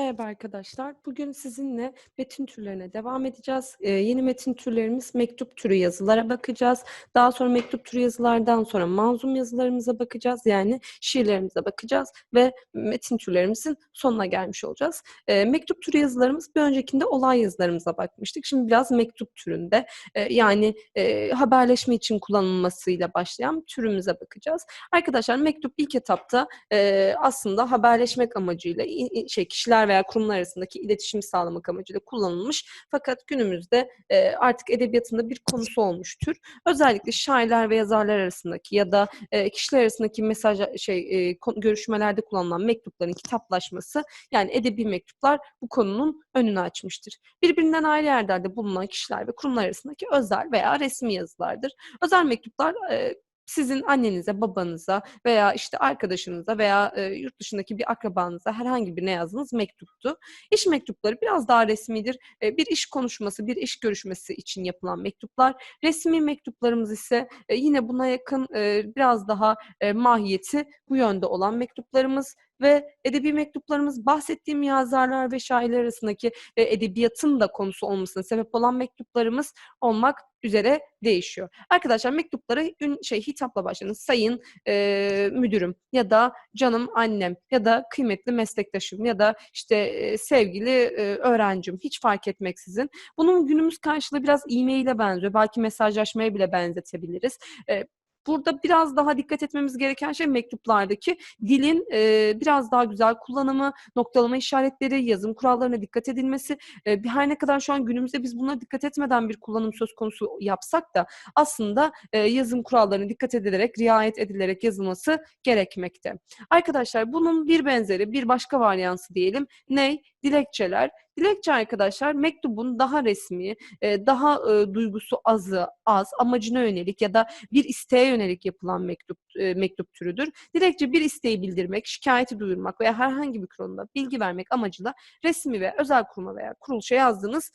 Merhaba arkadaşlar. Bugün sizinle metin türlerine devam edeceğiz. Ee, yeni metin türlerimiz mektup türü yazılara bakacağız. Daha sonra mektup türü yazılardan sonra manzum yazılarımıza bakacağız. Yani şiirlerimize bakacağız ve metin türlerimizin sonuna gelmiş olacağız. Ee, mektup türü yazılarımız bir öncekinde olay yazılarımıza bakmıştık. Şimdi biraz mektup türünde e, yani e, haberleşme için kullanılmasıyla başlayan türümüze bakacağız. Arkadaşlar mektup ilk etapta e, aslında haberleşmek amacıyla şey kişiler veya kurumlar arasındaki iletişimi sağlamak amacıyla kullanılmış. Fakat günümüzde e, artık edebiyatında bir konusu olmuş tür. Özellikle şairler ve yazarlar arasındaki ya da e, kişiler arasındaki mesaj şey e, görüşmelerde kullanılan mektupların kitaplaşması yani edebi mektuplar bu konunun önünü açmıştır. Birbirinden ayrı yerlerde bulunan kişiler ve kurumlar arasındaki özel veya resmi yazılardır. Özel mektuplar e, sizin annenize, babanıza veya işte arkadaşınıza veya e, yurt dışındaki bir akrabanıza herhangi birine yazdığınız mektuptu. İş mektupları biraz daha resmidir. E, bir iş konuşması, bir iş görüşmesi için yapılan mektuplar. Resmi mektuplarımız ise e, yine buna yakın e, biraz daha e, mahiyeti bu yönde olan mektuplarımız ve edebi mektuplarımız bahsettiğim yazarlar ve şairler arasındaki e, edebiyatın da konusu olmasına sebep olan mektuplarımız olmak üzere değişiyor. Arkadaşlar mektuplara ün, şey hitapla başlayın. Sayın e, müdürüm ya da canım annem ya da kıymetli meslektaşım ya da işte e, sevgili e, öğrencim hiç fark etmeksizin. Bunun günümüz karşılığı biraz e-mail'e benziyor. Belki mesajlaşmaya bile benzetebiliriz. E, Burada biraz daha dikkat etmemiz gereken şey mektuplardaki dilin e, biraz daha güzel kullanımı, noktalama işaretleri, yazım kurallarına dikkat edilmesi. E, her ne kadar şu an günümüzde biz buna dikkat etmeden bir kullanım söz konusu yapsak da aslında e, yazım kurallarına dikkat edilerek, riayet edilerek yazılması gerekmekte. Arkadaşlar bunun bir benzeri, bir başka varyansı diyelim. Ne? Dilekçeler. Dilekçe arkadaşlar mektubun daha resmi, e, daha e, duygusu azı, az, amacına yönelik ya da bir isteğe yönelik yapılan mektup e, mektup türüdür. Dilekçe bir isteği bildirmek, şikayeti duyurmak veya herhangi bir konuda bilgi vermek amacıyla resmi ve özel kuruma veya kuruluşa yazdığınız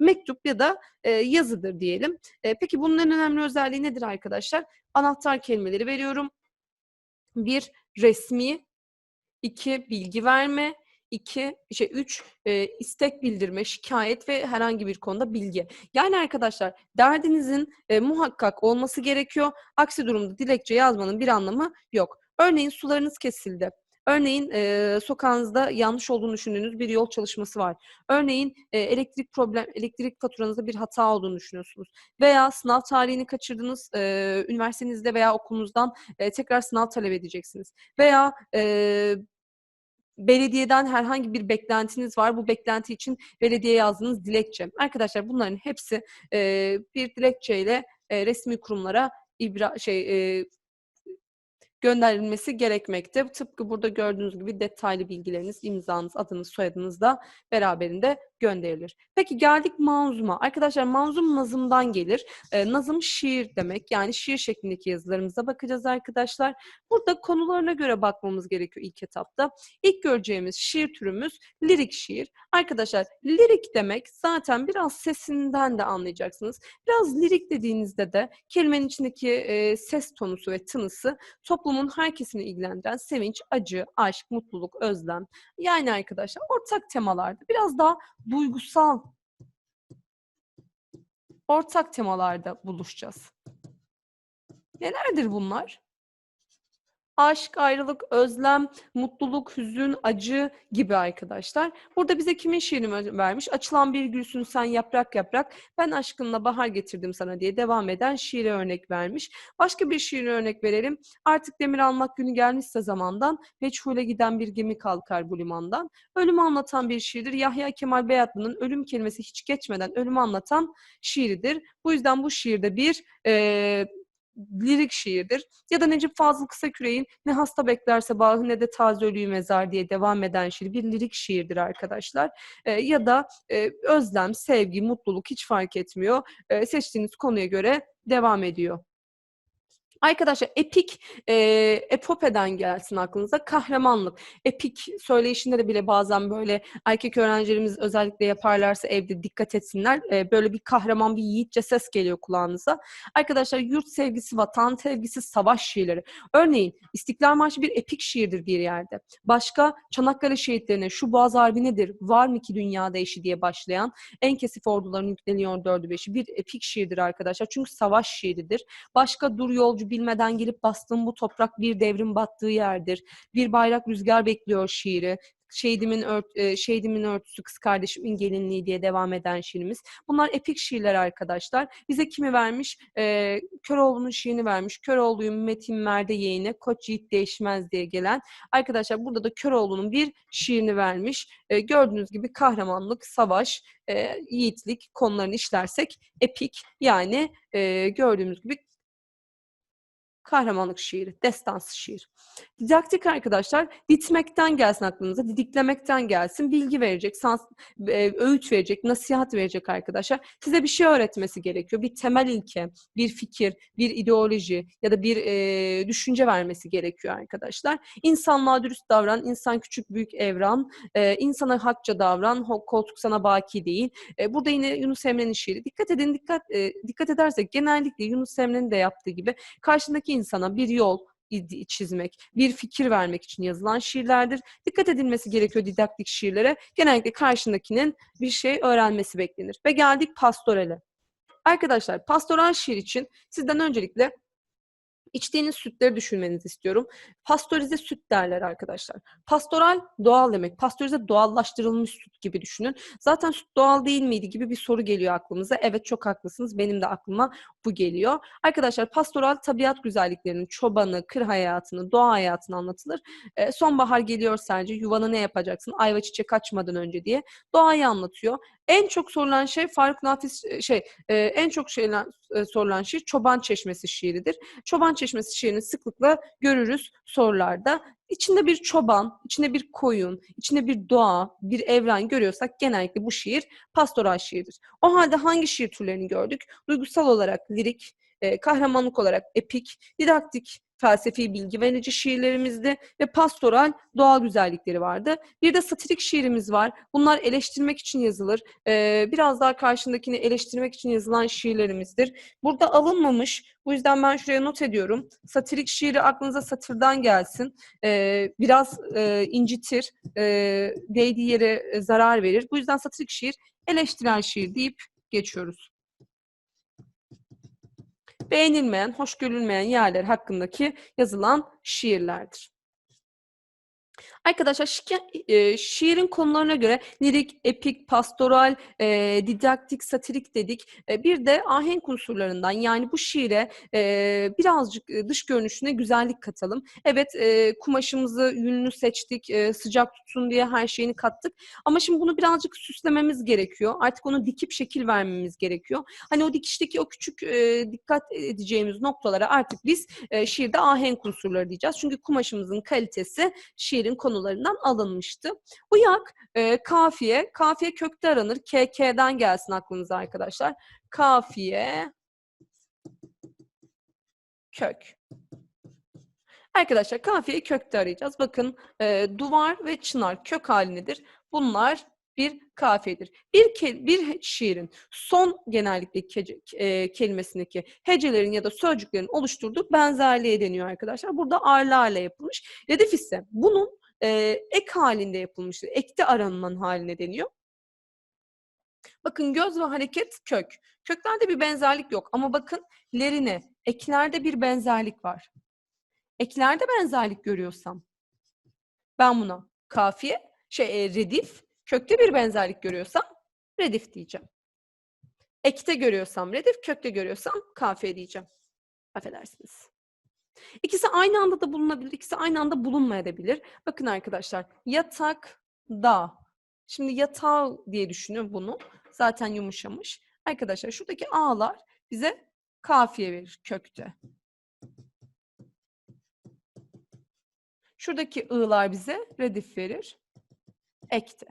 mektup ya da yazıdır diyelim. Peki bunun en önemli özelliği nedir arkadaşlar? Anahtar kelimeleri veriyorum. Bir, resmi. iki bilgi verme. İki şey üç e, istek bildirme, şikayet ve herhangi bir konuda bilgi. Yani arkadaşlar derdinizin e, muhakkak olması gerekiyor. Aksi durumda dilekçe yazmanın bir anlamı yok. Örneğin sularınız kesildi. Örneğin e, sokağınızda yanlış olduğunu düşündüğünüz bir yol çalışması var. Örneğin e, elektrik problem, elektrik faturanızda bir hata olduğunu düşünüyorsunuz. Veya sınav tarihini kaçırdınız, e, üniversitenizde veya okulunuzdan e, tekrar sınav talep edeceksiniz. Veya e, belediyeden herhangi bir beklentiniz var. Bu beklenti için belediye yazdığınız dilekçe. Arkadaşlar bunların hepsi e, bir dilekçeyle e, resmi kurumlara ibra şey e, gönderilmesi gerekmekte. Tıpkı burada gördüğünüz gibi detaylı bilgileriniz, imzanız, adınız, soyadınız da beraberinde gönderilir. Peki geldik manzuma. Arkadaşlar manzum nazımdan gelir. E, nazım şiir demek. Yani şiir şeklindeki yazılarımıza bakacağız arkadaşlar. Burada konularına göre bakmamız gerekiyor ilk etapta. İlk göreceğimiz şiir türümüz lirik şiir. Arkadaşlar lirik demek zaten biraz sesinden de anlayacaksınız. Biraz lirik dediğinizde de kelimenin içindeki e, ses tonusu ve tınısı toplumun herkesini ilgilendiren sevinç, acı, aşk, mutluluk, özlem. Yani arkadaşlar ortak temalarda biraz daha duygusal ortak temalarda buluşacağız. Nelerdir bunlar? Aşk, ayrılık, özlem, mutluluk, hüzün, acı gibi arkadaşlar. Burada bize kimin şiirini ver- vermiş? Açılan bir gülsün sen yaprak yaprak, ben aşkınla bahar getirdim sana diye devam eden şiire örnek vermiş. Başka bir şiire örnek verelim. Artık demir almak günü gelmişse zamandan, meçhule giden bir gemi kalkar bu limandan. Ölümü anlatan bir şiirdir. Yahya Kemal Beyatlı'nın ölüm kelimesi hiç geçmeden ölümü anlatan şiiridir. Bu yüzden bu şiirde bir eee, lirik şiirdir. Ya da Necip Fazıl Kısaküre'nin ne hasta bekler sabahı ne de taze ölüyü mezar diye devam eden şiir bir lirik şiirdir arkadaşlar. Ee, ya da e, özlem, sevgi, mutluluk hiç fark etmiyor. Ee, seçtiğiniz konuya göre devam ediyor. Arkadaşlar epik, e, epopeden gelsin aklınıza. Kahramanlık. Epik söyleyişinde de bile bazen böyle erkek öğrencilerimiz özellikle yaparlarsa evde dikkat etsinler. E, böyle bir kahraman, bir yiğitçe ses geliyor kulağınıza. Arkadaşlar yurt sevgisi, vatan sevgisi, savaş şiirleri. Örneğin İstiklal Marşı bir epik şiirdir bir yerde. Başka Çanakkale şehitlerine şu boğaz harbi nedir, var mı ki dünyada eşi diye başlayan en kesif orduların yükleniyor dördü beşi bir epik şiirdir arkadaşlar. Çünkü savaş şiiridir. Başka dur yolcu bilmeden gelip bastığım bu toprak bir devrin battığı yerdir. Bir bayrak rüzgar bekliyor şiiri. Şehidimin, ört, e, şehidimin örtüsü, kız kardeşimin gelinliği diye devam eden şiirimiz. Bunlar epik şiirler arkadaşlar. Bize kimi vermiş? E, Köroğlu'nun şiirini vermiş. Köroğlu'yum Metin Merde yeğine, koç yiğit değişmez diye gelen. Arkadaşlar burada da Köroğlu'nun bir şiirini vermiş. E, gördüğünüz gibi kahramanlık, savaş, e, yiğitlik konularını işlersek epik yani e, gördüğümüz gibi kahramanlık şiiri, destansı şiir. Didaktik arkadaşlar ditmekten gelsin aklınıza, didiklemekten gelsin, bilgi verecek, sans, e, öğüt verecek, nasihat verecek arkadaşlar. Size bir şey öğretmesi gerekiyor. Bir temel ilke, bir fikir, bir ideoloji ya da bir e, düşünce vermesi gerekiyor arkadaşlar. İnsanlığa dürüst davran, insan küçük büyük evran, e, insana hakça davran, koltuk sana baki değil. E, burada yine Yunus Emre'nin şiiri. Dikkat edin, dikkat e, dikkat edersek genellikle Yunus Emre'nin de yaptığı gibi karşındaki insana bir yol çizmek, bir fikir vermek için yazılan şiirlerdir. Dikkat edilmesi gerekiyor didaktik şiirlere. Genellikle karşındakinin bir şey öğrenmesi beklenir. Ve geldik pastorale. Arkadaşlar pastoral şiir için sizden öncelikle içtiğiniz sütleri düşünmenizi istiyorum. Pastörize süt derler arkadaşlar. Pastoral doğal demek. Pastörize doğallaştırılmış süt gibi düşünün. Zaten süt doğal değil miydi gibi bir soru geliyor aklımıza. Evet çok haklısınız. Benim de aklıma bu geliyor. Arkadaşlar pastoral tabiat güzelliklerinin çobanı, kır hayatını, doğa hayatını anlatılır. E, sonbahar geliyor sence yuvanı ne yapacaksın? Ayva çiçek açmadan önce diye doğayı anlatıyor. En çok sorulan şey Faruk Nafiz şey e, en çok şeyler e, sorulan şiir Çoban Çeşmesi şiiridir. Çoban Çeşmesi şiirini sıklıkla görürüz sorularda. İçinde bir çoban, içinde bir koyun, içinde bir doğa, bir evren görüyorsak genellikle bu şiir pastoral şiirdir. O halde hangi şiir türlerini gördük? Duygusal olarak lirik, e, kahramanlık olarak epik, didaktik, felsefi bilgi verici şiirlerimizdi ve pastoral doğal güzellikleri vardı. Bir de satirik şiirimiz var. Bunlar eleştirmek için yazılır. Ee, biraz daha karşındakini eleştirmek için yazılan şiirlerimizdir. Burada alınmamış. Bu yüzden ben şuraya not ediyorum. Satirik şiiri aklınıza satırdan gelsin. Ee, biraz e, incitir. E, değdiği yere zarar verir. Bu yüzden satirik şiir eleştiren şiir deyip geçiyoruz beğenilmeyen, hoş görülmeyen yerler hakkındaki yazılan şiirlerdir. Arkadaşlar şi e, şiirin konularına göre lirik, epik, pastoral, e, didaktik, satirik dedik. E, bir de ahenk unsurlarından yani bu şiire e, birazcık e, dış görünüşüne güzellik katalım. Evet e, kumaşımızı yünlü seçtik, e, sıcak tutsun diye her şeyini kattık. Ama şimdi bunu birazcık süslememiz gerekiyor. Artık onu dikip şekil vermemiz gerekiyor. Hani o dikişteki o küçük e, dikkat edeceğimiz noktalara artık biz e, şiirde ahenk unsurları diyeceğiz. Çünkü kumaşımızın kalitesi şiirin konu konularından alınmıştı. Uyak, e, kafiye, kafiye kökte aranır. KK'den gelsin aklınıza arkadaşlar. Kafiye, kök. Arkadaşlar kafiyeyi kökte arayacağız. Bakın e, duvar ve çınar kök halindedir. Bunlar bir kafiyedir. Bir, ke bir şiirin son genellikle ke e, kelimesindeki hecelerin ya da sözcüklerin oluşturduğu benzerliğe deniyor arkadaşlar. Burada arlarla yapılmış. Redif ise bunun e, ek halinde yapılmıştır. Ekte aranman haline deniyor. Bakın göz ve hareket kök. Köklerde bir benzerlik yok ama bakın lerine, eklerde bir benzerlik var. Eklerde benzerlik görüyorsam ben buna kafiye, şey redif, kökte bir benzerlik görüyorsam redif diyeceğim. Ekte görüyorsam redif, kökte görüyorsam kafiye diyeceğim. Affedersiniz. İkisi aynı anda da bulunabilir, ikisi aynı anda bulunmayabilir. Bakın arkadaşlar, yatak, da. Şimdi yatağı diye düşünün bunu. Zaten yumuşamış. Arkadaşlar şuradaki a'lar bize kafiye verir kökte. Şuradaki ı'lar bize redif verir. Ekte.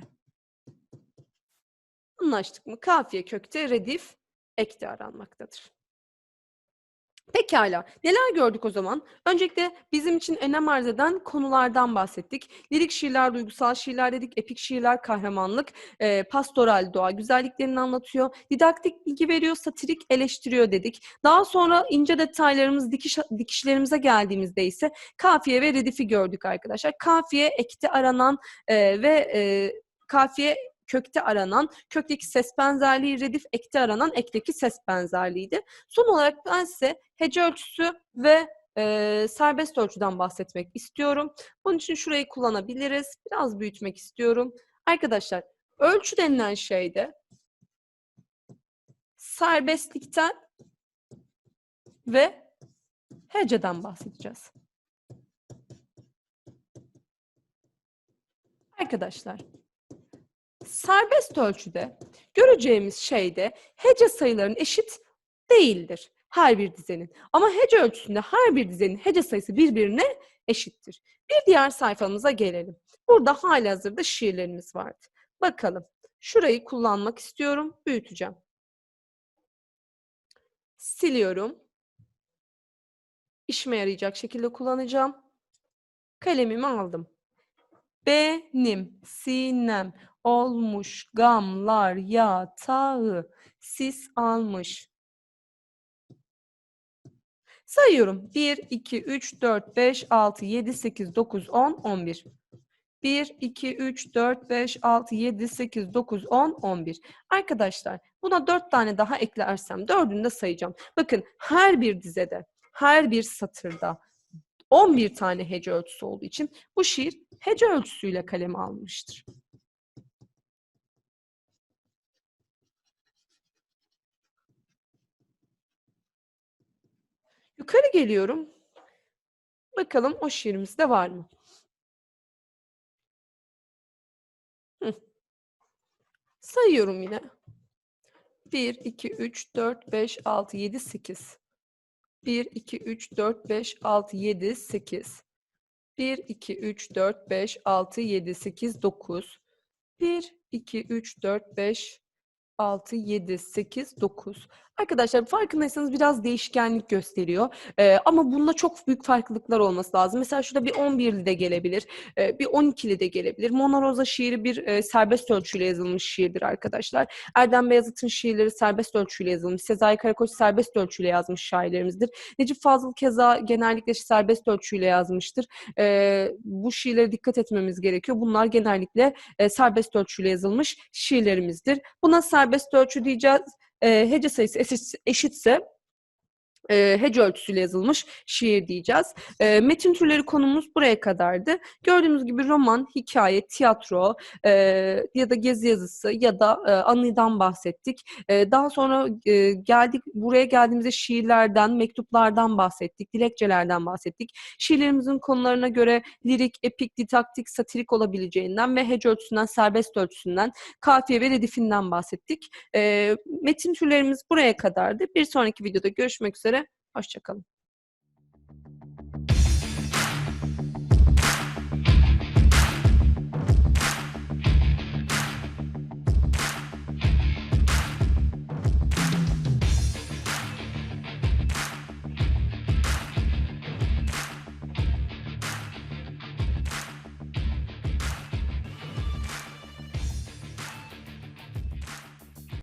Anlaştık mı? Kafiye kökte, redif, ekte aranmaktadır. Pekala. Neler gördük o zaman? Öncelikle bizim için önem arz eden konulardan bahsettik. Lirik şiirler, duygusal şiirler dedik. Epik şiirler, kahramanlık, e, pastoral doğa güzelliklerini anlatıyor. Didaktik bilgi veriyor, satirik eleştiriyor dedik. Daha sonra ince detaylarımız, dikiş, dikişlerimize geldiğimizde ise kafiye ve redifi gördük arkadaşlar. Kafiye ekte aranan e, ve e, kafiye kökte aranan, kökteki ses benzerliği, redif ekte aranan, ekteki ses benzerliğiydi. Son olarak ben size hece ölçüsü ve e, serbest ölçüden bahsetmek istiyorum. Bunun için şurayı kullanabiliriz. Biraz büyütmek istiyorum. Arkadaşlar, ölçü denilen şeyde serbestlikten ve heceden bahsedeceğiz. Arkadaşlar, serbest ölçüde göreceğimiz şey de hece sayılarının eşit değildir her bir dizenin. Ama hece ölçüsünde her bir dizenin hece sayısı birbirine eşittir. Bir diğer sayfamıza gelelim. Burada halihazırda şiirlerimiz vardı. Bakalım. Şurayı kullanmak istiyorum. Büyüteceğim. Siliyorum. İşime yarayacak şekilde kullanacağım. Kalemimi aldım. Benim sinem olmuş gamlar yatağı sis almış. Sayıyorum. 1, 2, 3, 4, 5, 6, 7, 8, 9, 10, 11. 1, 2, 3, 4, 5, 6, 7, 8, 9, 10, 11. Arkadaşlar buna 4 tane daha eklersem dördünü de sayacağım. Bakın her bir dizede, her bir satırda 11 tane hece ölçüsü olduğu için bu şiir hece ölçüsüyle kaleme almıştır. Yukarı geliyorum. Bakalım o şiirimizde var mı? Hı. Sayıyorum yine. 1, 2, 3, 4, 5, 6, 7, 8. 1, 2, 3, 4, 5, 6, 7, 8. 1, 2, 3, 4, 5, 6, 7, 8, 9. 1, 2, 3, 4, 5, 6, 7, 8, 9. Arkadaşlar farkındaysanız biraz değişkenlik gösteriyor. Ee, ama bunda çok büyük farklılıklar olması lazım. Mesela şurada bir 11'li de gelebilir. E, bir 12'li de gelebilir. Mona Rosa şiiri bir e, serbest ölçüyle yazılmış şiirdir arkadaşlar. Erdem Beyazıt'ın şiirleri serbest ölçüyle yazılmış. Sezai Karakoç serbest ölçüyle yazmış şairlerimizdir. Necip Fazıl keza genellikle serbest ölçüyle yazmıştır. E, bu şiirlere dikkat etmemiz gerekiyor. Bunlar genellikle e, serbest ölçüyle yazılmış şiirlerimizdir. Buna serbest ölçü diyeceğiz e, hece sayısı eşit, eşitse e, hece ölçüsüyle yazılmış şiir diyeceğiz. E, metin türleri konumuz buraya kadardı. Gördüğünüz gibi roman, hikaye, tiyatro e, ya da gezi yazısı ya da e, anıdan bahsettik. E, daha sonra e, geldik buraya geldiğimizde şiirlerden, mektuplardan bahsettik, dilekçelerden bahsettik. Şiirlerimizin konularına göre lirik, epik, didaktik, satirik olabileceğinden ve hece ölçüsünden, serbest ölçüsünden, kafiye ve redifinden bahsettik. E, metin türlerimiz buraya kadardı. Bir sonraki videoda görüşmek üzere. Hoşçakalın.